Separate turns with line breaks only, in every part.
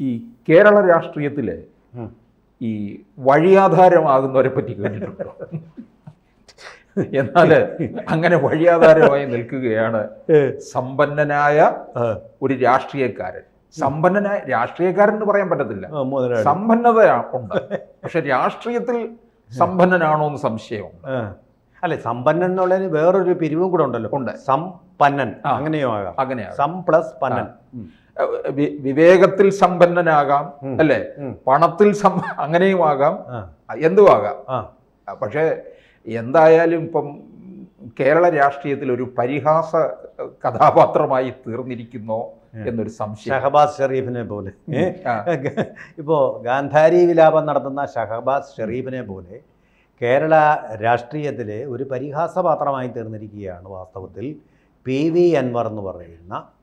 ഈ കേരള
രാഷ്ട്രീയത്തിൽ
ഈ വഴിയാധാരമാകുന്നവരെ പറ്റി കേട്ടിട്ടുണ്ടോ? എന്നാൽ അങ്ങനെ വഴിയാധാരമായി നിൽക്കുകയാണ് സമ്പന്നനായ ഒരു രാഷ്ട്രീയക്കാരൻ. സമ്പന്നനായ രാഷ്ട്രീയക്കാരൻ എന്ന് പറയാൻ പറ്റത്തില്ല. സമ്പന്നത ഉണ്ട്. പക്ഷെ രാഷ്ട്രീയത്തിൽ സമ്പന്നനാണോ എന്ന്
സംശയം. അല്ലെ സമ്പന്നൻ എന്നുള്ളതിന് വേറൊരു പിരിവും കൂടെ ഉണ്ടല്ലോ.
ഉണ്ട്.
സമ്പന്നൻ. അങ്ങനെയോ ആകാം.
അങ്ങനെയാണ്
സം പ്ലസ് പന്നൻ.
വിവേകത്തിൽ സമ്പന്നനാകാം അല്ലെ? പണത്തിൽ അങ്ങനെയും ആകാം.
എന്തും
ആകാം.
ആ.
പക്ഷേ എന്തായാലും ഇപ്പം കേരള രാഷ്ട്രീയത്തിൽ ഒരു പരിഹാസ കഥാപാത്രമായി തീർന്നിരിക്കുന്നു എന്നൊരു സംശയം.
ഷഹബാസ് ഷെറീഫിനെ പോലെ? ഇപ്പോ ഗാന്ധാരി വിലാപം നടത്തുന്ന ഷഹബാസ് ഷെറീഫിനെ പോലെ കേരള രാഷ്ട്രീയത്തിലെ ഒരു പരിഹാസപാത്രമായി തീർന്നിരിക്കുകയാണ് വാസ്തവത്തിൽ പി വി അൻവർ എന്ന് പറയുന്ന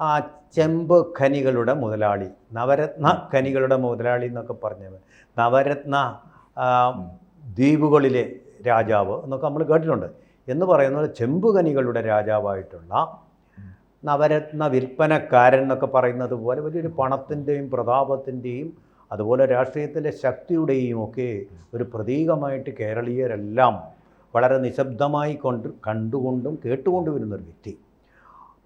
ആ ചെമ്പ് ഖനികളുടെ മുതലാളി നവരത്ന ഖനികളുടെ മുതലാളി എന്നൊക്കെ പറഞ്ഞത് നവരത്ന ദ്വീപുകളിലെ രാജാവ് എന്നൊക്കെ നമ്മൾ കേട്ടിട്ടുണ്ട്. എന്ന് പറയുന്നത് ചെമ്പ് ഖനികളുടെ രാജാവായിട്ടുള്ള നവരത്ന വിൽപ്പനക്കാരൻ എന്നൊക്കെ പറയുന്നത് പോലെ വലിയൊരു പണത്തിന്റെയും പ്രതാപത്തിന്റെയും അതുപോലെ രാഷ്ട്രീയത്തിലെ ശക്തിയുടെയും ഒക്കെ ഒരു പ്രതീകമായിട്ട് കേരളീയരെല്ലാം വളരെ നിശബ്ദമായി കൊണ്ട് കണ്ടുകൊണ്ടും കേട്ടുകൊണ്ടും വരുന്നൊരു വ്യക്തി.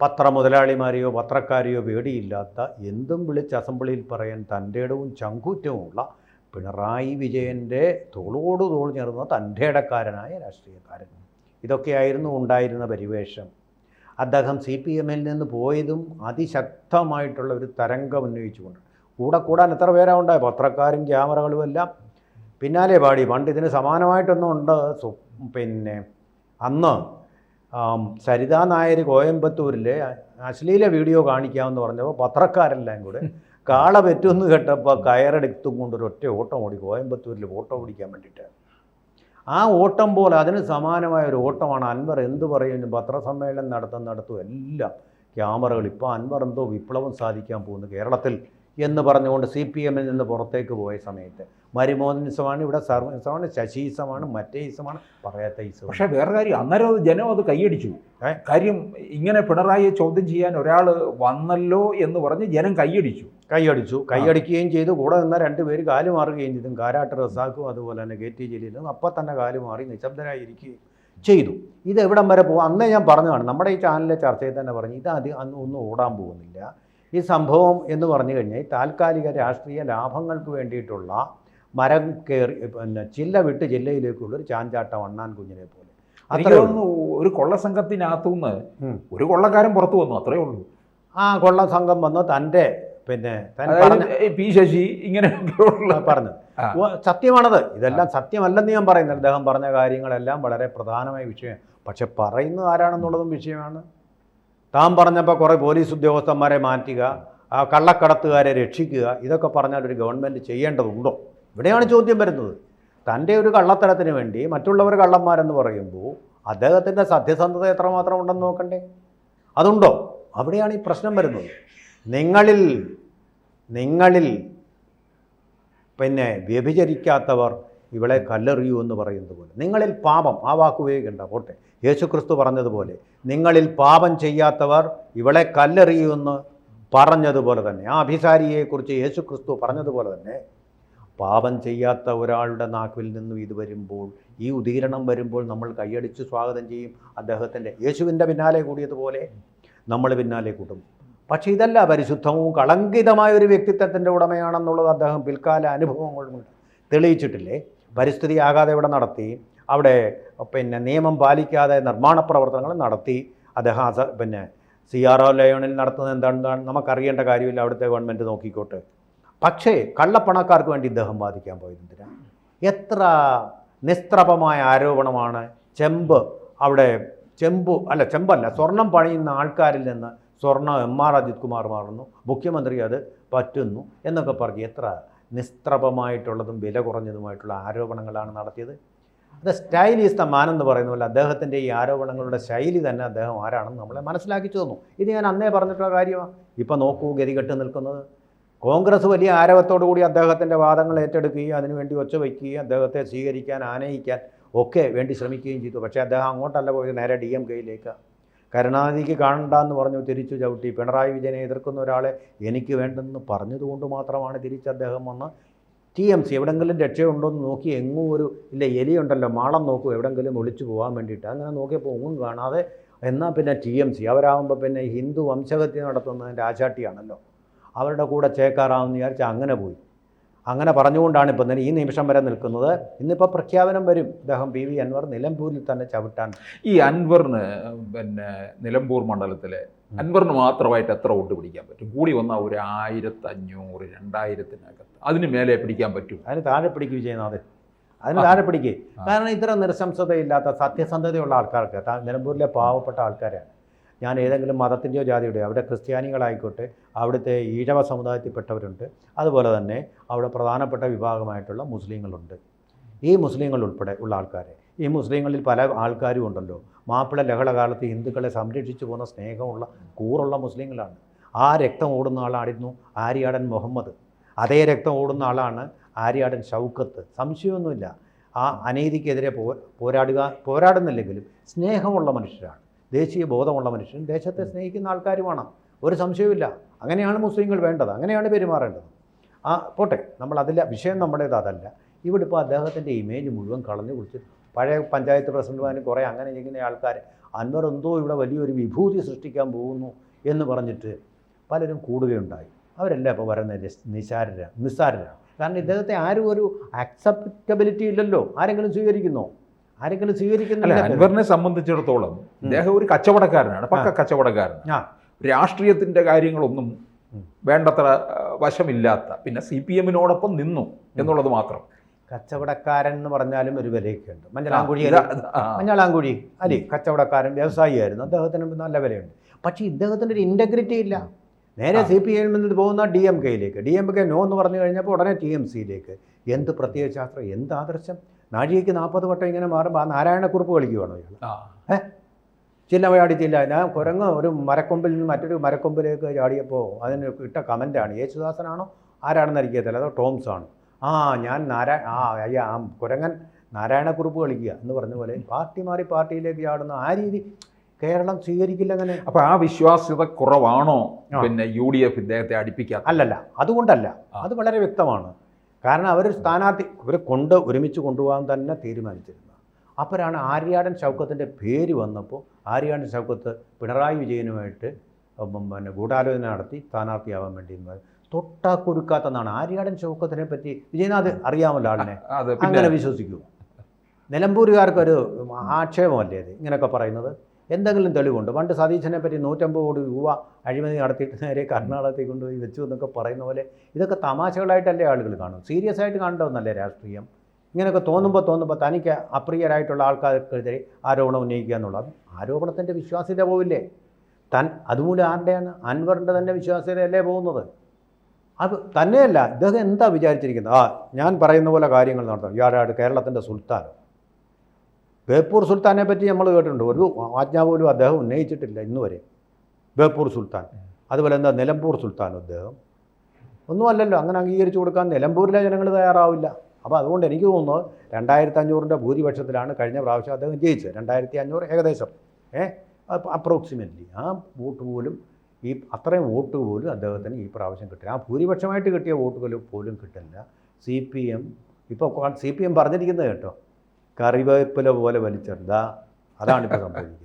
പത്ര മുതലാളിമാരെയോ പത്രക്കാരെയോ പേടിയില്ലാത്ത എന്തും വിളിച്ച് അസംബ്ലിയിൽ പറയാൻ തന്റെ ഇടവും ചങ്കൂറ്റവുമുള്ള പിണറായി വിജയന്റെ തോളോട് തോൾ ചേർന്ന തന്റെ ഇടക്കാരനായ രാഷ്ട്രീയക്കാരൻ. ഇതൊക്കെയായിരുന്നു ഉണ്ടായിരുന്ന പരിവേഷം. അദ്ദേഹം സി പി എമ്മിൽ നിന്ന് പോയതും അതിശക്തമായിട്ടുള്ള ഒരു തരംഗം ഉന്നയിച്ചുകൊണ്ട്. കൂടെ കൂടാൻ എത്ര പേരാ ഉണ്ടായി? പത്രക്കാരും ക്യാമറകളും എല്ലാം. പിന്നാലെ പാടി പണ്ട് ഇതിന് സമാനമായിട്ടൊന്നും ഉണ്ട്. പിന്നെ അന്ന് സരിതാ നായർ കോയമ്പത്തൂരിൽ അശ്ലീല വീഡിയോ കാണിക്കാമെന്ന് പറഞ്ഞപ്പോൾ പത്രക്കാരെല്ലാം കൂടെ കാള പറ്റുമെന്ന് കേട്ടപ്പോൾ കയറെടുത്തും കൊണ്ട് ഒരു ഒറ്റ ഓട്ടം ഓടി കോയമ്പത്തൂരിൽ ഓട്ടം ഓടിക്കാൻ വേണ്ടിയിട്ട് ആ ഓട്ടം പോലെ അതിന് സമാനമായ ഒരു ഓട്ടമാണ് അൻവർ എന്ത് പറയുന്നു പത്രസമ്മേളനം നടത്തുന്നിടത്തും എല്ലാം ക്യാമറകൾ ഇപ്പോൾ അൻവർ എന്തോ വിപ്ലവം സാധിക്കാൻ പോകുന്നു കേരളത്തിൽ. എന്ന് പറഞ്ഞുകൊണ്ട് സി പി എമ്മിൽ നിന്ന് പുറത്തേക്ക് പോയ സമയത്ത് മരുമോനിസമാണ് ഇവിടെ സർവീസമാണ് ശശീസമാണ് മറ്റേ ഇസമാണ് പറയാത്ത ഇസം
പക്ഷേ വേറെ കാര്യം അന്നേരം അത് ജനം അത് കൈയടിച്ചു. കാര്യം ഇങ്ങനെ പിണറായിയെ ചോദ്യം ചെയ്യാൻ ഒരാൾ വന്നല്ലോ എന്ന് പറഞ്ഞ് ജനം കൈയടിച്ചു.
കൈയടിച്ചു. കൈയടിക്കുകയും ചെയ്തു. കൂടെ നിന്ന രണ്ടുപേര് കാൽ മാറുകയും ചെയ്തു. കാരാട്ട് റസാക്കും അതുപോലെ തന്നെ കെ ടി ജലീലും അപ്പം തന്നെ കാൽ മാറി നിശബ്ദരായിരിക്കുകയും ചെയ്തു. ഇത് എവിടം വരെ പോകും അന്നേ ഞാൻ പറഞ്ഞതാണ്. നമ്മുടെ ഈ ചാനലിലെ ചർച്ചയിൽ തന്നെ പറഞ്ഞു ഇത് അത് അന്ന് ഒന്നും ഓടാൻ പോകുന്നില്ല. ഈ സംഭവം എന്ന് പറഞ്ഞു കഴിഞ്ഞാൽ താൽക്കാലിക രാഷ്ട്രീയ ലാഭങ്ങൾക്ക് വേണ്ടിയിട്ടുള്ള മരം കയറി പിന്നെ ചില്ല വിട്ട് ജില്ലയിലേക്കുള്ള ഒരു ചാഞ്ചാട്ടം വണ്ണാൻ കുഞ്ഞിനെ പോലെ.
അത്രയൊന്നും ഒരു കൊള്ളസംഘത്തിനകത്തുനിന്ന്. ഒരു കൊള്ളക്കാരൻ പുറത്തു വന്നു അത്രേ ഉള്ളൂ.
ആ കൊള്ള സംഘം വന്ന് തന്റെ പിന്നെ
പി ശശി ഇങ്ങനെ
പറഞ്ഞു. സത്യമാണത്. ഇതെല്ലാം സത്യമല്ലെന്ന് ഞാൻ പറയുന്നത് അദ്ദേഹം പറഞ്ഞ കാര്യങ്ങളെല്ലാം വളരെ പ്രധാനമായ വിഷയം. പക്ഷെ പറയുന്നത് ആരാണെന്നുള്ളതും വിഷയമാണ്. താൻ പറഞ്ഞപ്പോൾ കുറേ പോലീസ് ഉദ്യോഗസ്ഥന്മാരെ മാറ്റുക ആ കള്ളക്കടത്തുകാരെ രക്ഷിക്കുക ഇതൊക്കെ പറഞ്ഞാൽ ഒരു ഗവൺമെന്റ് ചെയ്യേണ്ടതുണ്ടോ? ഇവിടെയാണ് ചോദ്യം വരുന്നത്. തന്റെ ഒരു കള്ളത്തരത്തിന് വേണ്ടി മറ്റുള്ളവർ കള്ളന്മാരെന്ന് പറയുമ്പോൾ അദ്ദേഹത്തിന്റെ സത്യസന്ധത എത്രമാത്രം ഉണ്ടെന്ന് നോക്കണ്ടേ? അതുണ്ടോ? അവിടെയാണ് ഈ പ്രശ്നം വരുന്നത്. നിങ്ങളിൽ നിങ്ങളിൽ പിന്നെ വ്യഭിചരിക്കാത്തവർ ഇവളെ കല്ലെറിയൂ എന്ന് പറയുന്നത് പോലെ. നിങ്ങളിൽ പാപം ആ വാക്ക് ഉപയോഗിക്കേണ്ട പോട്ടെ. യേശുക്രിസ്തു പറഞ്ഞതുപോലെ നിങ്ങളിൽ പാപം ചെയ്യാത്തവർ ഇവളെ കല്ലെറിയൂ എന്ന് പറഞ്ഞതുപോലെ തന്നെ ആ അഭിസാരിയെക്കുറിച്ച് യേശുക്രിസ്തു പറഞ്ഞതുപോലെ തന്നെ പാപം ചെയ്യാത്ത ഒരാളുടെ നാക്കിൽ നിന്നും ഇത് വരുമ്പോൾ ഈ ഉദീരണം വരുമ്പോൾ നമ്മൾ കൈയടിച്ച് സ്വാഗതം ചെയ്യും അദ്ദേഹത്തിന്റെ. യേശുവിന്റെ പിന്നാലെ കൂടിയതുപോലെ നമ്മൾ പിന്നാലെ കൂട്ടും. പക്ഷേ ഇതല്ല പരിശുദ്ധവും കളങ്കിതമായ ഒരു വ്യക്തിത്വത്തിന്റെ ഉടമയാണെന്നുള്ളത് അദ്ദേഹം പിൽക്കാല അനുഭവങ്ങൾ തെളിയിച്ചിട്ടില്ലേ? പരിസ്ഥിതി ആകാതെ ഇവിടെ നടത്തി അവിടെ പിന്നെ നിയമം പാലിക്കാതെ നിർമ്മാണ പ്രവർത്തനങ്ങൾ നടത്തി. അദ്ദേഹം പിന്നെ സി ആർ ഒ ലയോണിൽ നടത്തുന്നത് എന്താണെന്നാണ് നമുക്കറിയേണ്ട കാര്യമില്ല അവിടുത്തെ ഗവൺമെന്റ് നോക്കിക്കോട്ടെ. പക്ഷേ കള്ളപ്പണക്കാർക്ക് വേണ്ടി ഇദ്ദേഹം ബാധിക്കാൻ പോയത് എന്തിനാ? എത്ര നിസ്ത്രപമായ ആരോപണമാണ് ചെമ്പ് അവിടെ ചെമ്പു അല്ല ചെമ്പല്ല സ്വർണം പണിയുന്ന ആൾക്കാരിൽ നിന്ന് സ്വർണം എം ആർ അജിത് കുമാർ മാറുന്നു മുഖ്യമന്ത്രി അത് പറ്റുന്നു എന്നൊക്കെ പറഞ്ഞ് എത്ര നിസ്ത്രപമായിട്ടുള്ളതും വില കുറഞ്ഞതുമായിട്ടുള്ള ആരോപണങ്ങളാണ് നടത്തിയത്. അത് സ്റ്റൈൽ ഈസ് മാൻ എന്ന് പറയുന്ന പോലെ അദ്ദേഹത്തിന്റെ ഈ ആരോപണങ്ങളുടെ ശൈലി തന്നെ അദ്ദേഹം ആരാണെന്ന് നമ്മളെ മനസ്സിലാക്കി തന്നു. ഇത് ഞാൻ അന്നേ പറഞ്ഞിട്ടുള്ള കാര്യമാണ് ഇപ്പം നോക്കൂ ഗതികെട്ട് നിൽക്കുന്നത്. കോൺഗ്രസ് വലിയ ആരവത്തോടു കൂടി അദ്ദേഹത്തിന്റെ വാദങ്ങൾ ഏറ്റെടുക്കുകയും അതിനുവേണ്ടി ഒച്ച വയ്ക്കുകയും അദ്ദേഹത്തെ സ്വീകരിക്കാൻ ആനയിക്കാൻ ഒക്കെ വേണ്ടി ശ്രമിക്കുകയും ചെയ്തു. പക്ഷേ അദ്ദേഹം അങ്ങോട്ടല്ല പോയത് നേരെ ഡി എം കെയിലേക്ക്. കരുണാനിധിക്ക് കാണണ്ട എന്ന് പറഞ്ഞു തിരിച്ചു ചവിട്ടി. പിണറായി വിജയനെ എതിർക്കുന്ന ഒരാളെ എനിക്ക് വേണ്ടെന്ന് പറഞ്ഞതുകൊണ്ട് മാത്രമാണ് തിരിച്ച് അദ്ദേഹം വന്ന് ടി എം സി എവിടെങ്കിലും രക്ഷയുണ്ടോ എന്ന് നോക്കി. എങ്ങും ഒരു ഇല്ല എലിയുണ്ടല്ലോ. മാളം നോക്കും എവിടെങ്കിലും ഒളിച്ചു പോകാൻ വേണ്ടിയിട്ട്. അങ്ങനെ നോക്കിയപ്പോൾ ഒന്നും കാണാതെ എന്നാൽ പിന്നെ ടി എം സി? അവരാകുമ്പോൾ പിന്നെ ഹിന്ദു വംശഹത്യ നടത്തുന്നതിന്റെ ആശാട്ടിയാണല്ലോ. അവരുടെ കൂടെ ചേക്കാറാമെന്ന് വിചാരിച്ചാൽ അങ്ങനെ പോയി. അങ്ങനെ പറഞ്ഞുകൊണ്ടാണ് ഇപ്പം തന്നെ ഈ നിമിഷം വരെ നിൽക്കുന്നത്. ഇന്നിപ്പോൾ പ്രഖ്യാപനം വരും. അദ്ദേഹം പി വി അൻവർ നിലമ്പൂരിൽ തന്നെ ചവിട്ടാൻ.
ഈ അൻവറിന് പിന്നെ നിലമ്പൂർ മണ്ഡലത്തിലെ അൻവറിന് മാത്രമായിട്ട് എത്ര വോട്ട് പിടിക്കാൻ പറ്റും? കൂടി വന്നാൽ ഒരു ആയിരത്തി അഞ്ഞൂറ് രണ്ടായിരത്തിനകത്ത്. അതിന് മേലെ പിടിക്കാൻ പറ്റും
അതിന് താഴെ പിടിക്കും വിജയനാഥൻ അതിന് താഴെ പിടിക്കുക കാരണം ഇത്ര നിരസംസതയില്ലാത്ത സത്യസന്ധതയുള്ള ആൾക്കാർക്ക് നിലമ്പൂരിലെ പാവപ്പെട്ട ആൾക്കാരാണ്. ഞാൻ ഏതെങ്കിലും മതത്തിന്റെയോ ജാതിയുടെയോ അവിടെ ക്രിസ്ത്യാനികളായിക്കോട്ടെ അവിടുത്തെ ഈഴവ സമുദായത്തിൽപ്പെട്ടവരുണ്ട്. അതുപോലെ തന്നെ അവിടെ പ്രധാനപ്പെട്ട വിഭാഗമായിട്ടുള്ള മുസ്ലിങ്ങളുണ്ട്. ഈ മുസ്ലിങ്ങൾ ഉൾപ്പെടെ ഉള്ള ആൾക്കാരെ ഈ മുസ്ലിങ്ങളിൽ പല ആൾക്കാരും ഉണ്ടല്ലോ. മാപ്പിള ലഹള കാലത്ത് ഹിന്ദുക്കളെ സംരക്ഷിച്ചു പോകുന്ന സ്നേഹമുള്ള കൂറുള്ള മുസ്ലിങ്ങളാണ്. ആ രക്തം ഓടുന്ന ആളായിരുന്നു ആര്യാടൻ മുഹമ്മദ്. അതേ രക്തം ഓടുന്ന ആളാണ് ആര്യാടൻ ഷൗക്കത്ത്. സംശയമൊന്നുമില്ല. ആ അനീതിക്കെതിരെ പോ പോരാടുക പോരാടുന്നില്ലെങ്കിലും സ്നേഹമുള്ള മനുഷ്യരാണ്. ദേശീയ ബോധമുള്ള മനുഷ്യൻ ദേശത്തെ സ്നേഹിക്കുന്ന ആൾക്കാരുമാണ്. ഒരു സംശയവുമില്ല. അങ്ങനെയാണ് മുസ്ലിങ്ങൾ വേണ്ടത്. അങ്ങനെയാണ് പെരുമാറേണ്ടത്. ആ പോട്ടെ. നമ്മൾ അതില്ല വിഷയം നമ്മുടേത് അതല്ല. ഇവിടെ ഇപ്പോൾ അദ്ദേഹത്തിന്റെ ഇമേജ് മുഴുവൻ കളഞ്ഞു കുളിച്ച് പഴയ പഞ്ചായത്ത് പ്രസിഡന്റുമാരും കുറേ അങ്ങനെ ഇങ്ങനെ ആൾക്കാർ അൻവർ എന്തോ ഇവിടെ വലിയൊരു വിഭൂതി സൃഷ്ടിക്കാൻ പോകുന്നു എന്ന് പറഞ്ഞിട്ട് പലരും കൂടുകയുണ്ടായി. അവരെല്ലാം ഇപ്പോൾ വരുന്ന നിസാരരാണ് നിസ്സാരരാണ് കാരണം ഇദ്ദേഹത്തെ ആരും ഒരു അക്സെപ്റ്റബിലിറ്റി ഇല്ലല്ലോ. ആരെങ്കിലും സ്വീകരിക്കുന്നോ? ആരെങ്കിലും സ്വീകരിക്കുന്നില്ല
അൻവറിനെ സംബന്ധിച്ചിടത്തോളം അദ്ദേഹം ഒരു കച്ചവടക്കാരനാണ് പക്ക കച്ചവടക്കാരൻ
ആ.
രാഷ്ട്രീയത്തിന്റെ കാര്യങ്ങളൊന്നും വേണ്ടത്ര വശമില്ലാത്ത പിന്നെ സി പി എമ്മിനോടൊപ്പം നിന്നു എന്നുള്ളത് മാത്രം.
കച്ചവടക്കാരൻ എന്ന് പറഞ്ഞാലും ഒരു വിലയൊക്കെ ഉണ്ട് മഞ്ഞളാങ്കുഴി. മഞ്ഞളാങ്കുഴി അല്ലേ? കച്ചവടക്കാരൻ വ്യവസായിയായിരുന്നു. അദ്ദേഹത്തിന് നല്ല വിലയുണ്ട്. പക്ഷേ ഇദ്ദേഹത്തിന്റെ ഒരു ഇന്റഗ്രിറ്റി ഇല്ല നേരെ. സി പി എമ്മിൽ നിന്ന് പോകുന്ന ഡി എം കെയിലേക്ക്. ഡി എം കെ നോ എന്ന് പറഞ്ഞു കഴിഞ്ഞപ്പോൾ ഉടനെ ടി എം സിയിലേക്ക്. എന്ത് പ്രത്യയശാസ്ത്രം എന്ത് ആദർശം? നാഴികയ്ക്ക് നാൽപ്പത് വട്ടം ഇങ്ങനെ മാറുമ്പോൾ ആ നാരായണക്കുറിപ്പ് കളിക്കുവാണോ ഇയാൾ
ആ.
ചില്ല ചാടിച്ചില്ല ഞാൻ കുരങ്ങ് ഒരു മരക്കൊമ്പിൽ നിന്ന് മറ്റൊരു മരക്കൊമ്പിലേക്ക് ചാടിയപ്പോൾ അതിന് ഇട്ട കമന്റാണ് യേശുദാസനാണോ? ആരാണെന്ന് അതോ ടോംസ് ആണ് ആ ഞാൻ നാരായ ആ അയ്യാ ആ കുരങ്ങൻ നാരായണക്കുറിപ്പ് കളിക്കുക എന്ന് പറഞ്ഞ പോലെ പാർട്ടി മാറി പാർട്ടിയിലേക്ക് ചാടുന്ന ആ രീതി കേരളം സ്വീകരിക്കില്ല അങ്ങനെ.
അപ്പൊ ആ വിശ്വാസ്യത കുറവാണോ? പിന്നെ യു ഡി എഫ് ഇദ്ദേഹത്തെ അടുപ്പിക്കാത്ത
അല്ലല്ല. അതുകൊണ്ടല്ല. അത് വളരെ വ്യക്തമാണ്. കാരണം അവർ സ്ഥാനാർത്ഥി ഇവരെ കൊണ്ട് ഒരുമിച്ച് കൊണ്ടുപോകാൻ തന്നെ തീരുമാനിച്ചിരുന്നത് അപ്പോഴാണ് ആര്യാടൻ ഷൗക്കത്തിന്റെ പേര് വന്നപ്പോൾ ആര്യാടൻ ഷൗക്കത്ത് പിണറായി വിജയനുമായിട്ട് പിന്നെ ഗൂഢാലോചന നടത്തി സ്ഥാനാർത്ഥിയാവാൻ വേണ്ടി. തൊട്ടാ കുരുക്കാത്തെന്നാണ് ആര്യാടൻ ഷൗക്കത്തിനെ പറ്റി വിജയനാഥ് അറിയാമല്ലോ ആളിനെ. അങ്ങനെ വിശ്വസിക്കൂ. നിലമ്പൂരുകാർക്കൊരു ആക്ഷേപമല്ലേ അത്? ഇങ്ങനെയൊക്കെ പറയുന്നത്? എന്തെങ്കിലും തെളിവുണ്ട്. പണ്ട് സതീശനെ പറ്റി നൂറ്റമ്പത് കോടി രൂപ അഴിമതി നടത്തിയിട്ട് നേരെ കർണാടകത്തിൽ കൊണ്ടുപോയി വെച്ചു എന്നൊക്കെ പറയുന്ന പോലെ ഇതൊക്കെ തമാശകളായിട്ടല്ലേ ആളുകൾ കാണും. സീരിയസ് ആയിട്ട് കാണേണ്ടതെന്നല്ലേ രാഷ്ട്രീയം? ഇങ്ങനെയൊക്കെ തോന്നുമ്പോൾ തോന്നുമ്പോൾ തനിക്ക് അപ്രിയരായിട്ടുള്ള ആൾക്കാർക്കെതിരെ ആരോപണം ഉന്നയിക്കുക എന്നുള്ളത്. ആരോപണത്തിന്റെ വിശ്വാസ്യത പോവില്ലേ? തൻ അതുമൂലം ആരുടെയാണ്? അൻവറിന്റെ തന്നെ വിശ്വാസ്യതയല്ലേ പോകുന്നത്? അത് തന്നെയല്ല ഇദ്ദേഹം എന്താ വിചാരിച്ചിരിക്കുന്നത്? ആ ഞാൻ പറയുന്ന പോലെ കാര്യങ്ങൾ നടത്തണം. ഇയാളാട് കേരളത്തിന്റെ സുൽത്താൻ. ബേപ്പൂർ സുൽത്താനെ പറ്റി നമ്മൾ കേട്ടിട്ടുണ്ട്. ഒരു ആജ്ഞ പോലും അദ്ദേഹം ഉന്നയിച്ചിട്ടില്ല ഇന്ന് വരെ ബേപ്പൂർ സുൽത്താൻ. അതുപോലെ എന്താ നിലമ്പൂർ സുൽത്താൻ അദ്ദേഹം? ഒന്നുമല്ലല്ലോ അങ്ങനെ അംഗീകരിച്ചു കൊടുക്കാൻ നിലമ്പൂരിലെ ജനങ്ങൾ തയ്യാറാവില്ല. അപ്പോൾ അതുകൊണ്ട് എനിക്ക് തോന്നുന്നു രണ്ടായിരത്തി അഞ്ഞൂറിന്റെ ഭൂരിപക്ഷത്തിലാണ് കഴിഞ്ഞ പ്രാവശ്യം അദ്ദേഹം ജയിച്ചത്. രണ്ടായിരത്തി അഞ്ഞൂറ് ഏകദേശം. ഏ? അപ്രോക്സിമേറ്റ്ലി. ആ വോട്ട് പോലും ഈ അത്രയും വോട്ട് പോലും അദ്ദേഹത്തിന് ഈ പ്രാവശ്യം കിട്ടില്ല. ആ ഭൂരിപക്ഷമായിട്ട് കിട്ടിയ വോട്ടുകൾ പോലും കിട്ടില്ല. സി പി എം ഇപ്പോൾ സി പി എം പറഞ്ഞിരിക്കുന്നത് കേട്ടോ. കറിവേപ്പില പോലെ വലിച്ചെടുത്ത അതാണ് ഇപ്പോൾ സംഭവിക്കുന്നത്.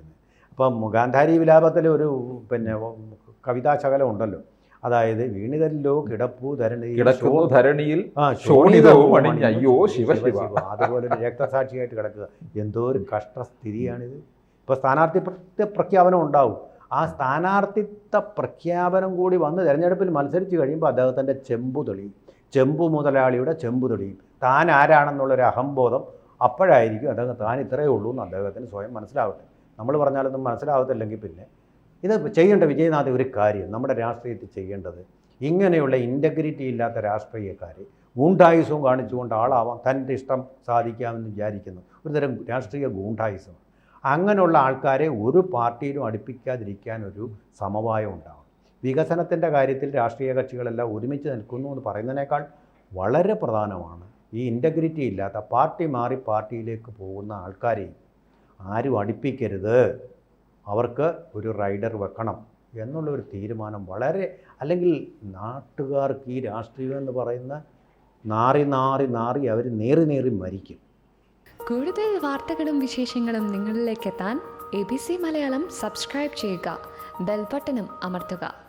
അപ്പം ഗാന്ധാരി വിലാപത്തിൽ ഒരു പിന്നെ കവിതാ ശകലം ഉണ്ടല്ലോ. അതായത് വീണിതല്ലോ കിടപ്പു ധരണി
കിടക്കുന്നു ധരണിയിൽ
ആ,
ശോണിതവും അണിഞ്ഞ് അയ്യോ ശിവ ശിവ.
അതുപോലെ രക്തസാക്ഷിയായിട്ട് കിടക്കുക. എന്തോ ഒരു കഷ്ടസ്ഥിതിയാണിത്. ഇപ്പോൾ സ്ഥാനാർത്ഥി പ്രത്യ പ്രഖ്യാപനം ഉണ്ടാവും. ആ സ്ഥാനാർത്ഥിത്വ പ്രഖ്യാപനം കൂടി വന്ന് തെരഞ്ഞെടുപ്പിൽ മത്സരിച്ച് കഴിയുമ്പോൾ അദ്ദേഹത്തിന്റെ ചെമ്പു തെളിയും. ചെമ്പു മുതലാളിയുടെ ചെമ്പു തെളിയും. താൻ ആരാണെന്നുള്ളൊരു അഹംബോധം അപ്പോഴായിരിക്കും അദ്ദേഹം താൻ ഇത്രയേ ഉള്ളൂ എന്ന് അദ്ദേഹത്തിന് സ്വയം മനസ്സിലാവട്ടെ. നമ്മൾ പറഞ്ഞാലൊന്നും മനസ്സിലാവത്തില്ലെങ്കിൽ പിന്നെ ഇത് ചെയ്യേണ്ട വിജയനാഥ് ഒരു കാര്യം നമ്മുടെ രാഷ്ട്രീയത്തിൽ ചെയ്യേണ്ടത് ഇങ്ങനെയുള്ള ഇന്റഗ്രിറ്റി ഇല്ലാത്ത രാഷ്ട്രീയക്കാർ ഗൂണ്ടായുസവും കാണിച്ചുകൊണ്ട് ആളാവാം തന്റെ ഇഷ്ടം സാധിക്കാമെന്ന് വിചാരിക്കുന്നു. ഒരുതരം രാഷ്ട്രീയ ഗൂണ്ടായുസം അങ്ങനെയുള്ള ആൾക്കാരെ ഒരു പാർട്ടിയിലും അടുപ്പിക്കാതിരിക്കാൻ ഒരു സമവായം ഉണ്ടാവും വികസനത്തിന്റെ കാര്യത്തിൽ രാഷ്ട്രീയ കക്ഷികളെല്ലാം ഒരുമിച്ച് നിൽക്കുന്നു എന്ന് പറയുന്നതിനേക്കാൾ വളരെ പ്രധാനമാണ് ഈ ഇന്റഗ്രിറ്റി ഇല്ലാത്ത പാർട്ടി മാറി പാർട്ടിയിലേക്ക് പോകുന്ന ആൾക്കാരെയും ആരും അടുപ്പിക്കരുത്. അവർക്ക് ഒരു റൈഡർ വെക്കണം എന്നുള്ള ഒരു തീരുമാനം വളരെ അല്ലെങ്കിൽ നാട്ടുകാർക്ക് ഈ രാഷ്ട്രീയം എന്ന് പറയുന്ന നാറി നാറി നാറി അവർ നേറി നേറി മരിക്കും.
കൂടുതൽ വാർത്തകളും വിശേഷങ്ങളും നിങ്ങളിലേക്ക് എത്താൻ A B C Malayalam subscribe ചെയ്യുക. ബെൽബട്ടനും അമർത്തുക.